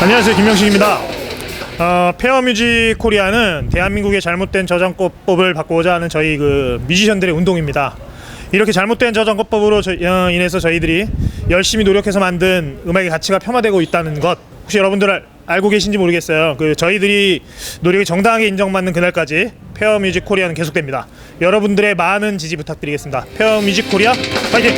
안녕하세요 김명식입니다. 어, 페어 뮤직 코리아는 대한민국의 잘못된 저작권법을 바꾸고자 하는 저희 그 뮤지션들의 운동입니다. 이렇게 잘못된 저작권법으로 저, 어, 인해서 저희들이 열심히 노력해서 만든 음악의 가치가 폄하되고 있다는 것 혹시 여러분들 알- 알고 계신지 모르겠어요. 그 저희들이 노력이 정당하게 인정받는 그날까지 페어 뮤직 코리아는 계속됩니다. 여러분들의 많은 지지 부탁드리겠습니다. 페어 뮤직 코리아 파이팅!